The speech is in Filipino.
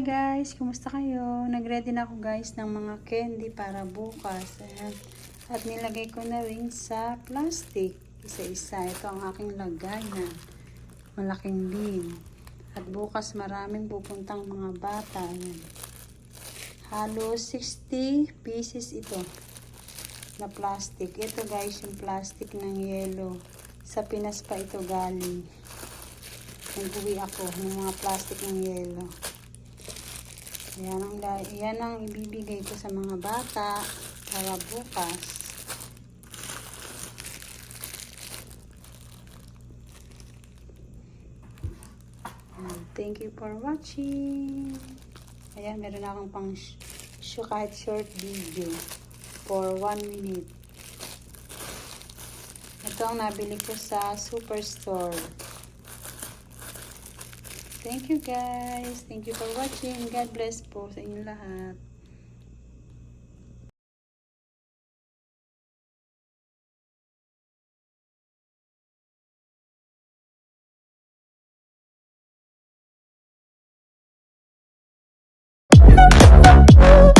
guys, kumusta kayo? Nagready na ako guys ng mga candy para bukas. Ayan. At nilagay ko na rin sa plastic. Isa-isa. Ito ang aking lagayan. Malaking bin. At bukas maraming pupuntang mga bata. Ayan. Halos 60 pieces ito na plastic. Ito guys, yung plastic ng yellow. Sa Pinas pa ito galing. Nag-uwi ako ng mga plastic ng yellow. Yan ang, yan ang ibibigay ko sa mga bata para bukas. Thank you for watching. Ayan, meron akong pang sh- kahit short video for 1 minute. Ito ang nabili ko sa Superstore. Thank you guys. Thank you for watching. God bless po sa inyong lahat. Thank.